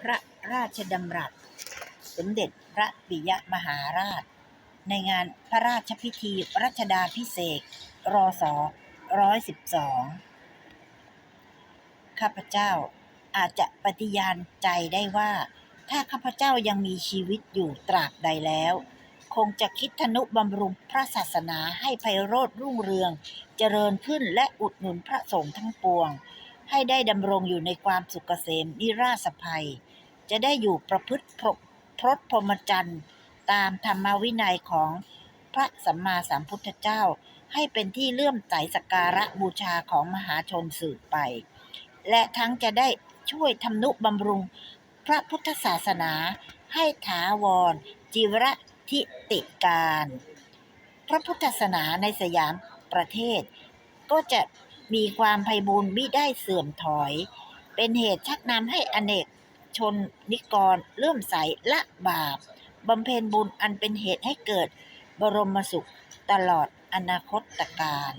พระราชดำรัส สมเด็จพระปิยมหาราช ในงานพระราชพิธีรัชดาพิเศษกรศ112ข้าพเจ้าอาจจะปฏิญาณใจได้ว่า ถ้าข้าพเจ้ายังมีชีวิตอยู่ตราบใดแล้ว คงจะคิดทนุบำรุงพระศาสนาให้ไพโรธรุ่งเรือง เจริญขึ้นและอุดหนุนพระสงฆ์ทั้งปวง ให้ได้ดำรงอยู่ในความสุขเกษมนิราศภัย จะได้อยู่ประพฤติพรพรตพรหมจรรย์ตามธรรมวินัยของพระสัมมาสัมพุทธเจ้า ให้เป็นที่เลื่อมใสสักการะบูชาของมหาชนสืบไป และทั้งจะได้ช่วยทำนุบำรุงพระพุทธศาสนาให้ถาวรจีวรทิติการ พระพุทธศาสนาในสยามประเทศก็จะ มีความไพบูรณ์มิได้เสื่อมถอย เป็นเหตุชักนำให้อเนกชนนิกรเลื่อมใสละบาปบำเพ็ญบุญอันเป็นเหตุให้เกิดบรมสุขตลอดอนาคตการ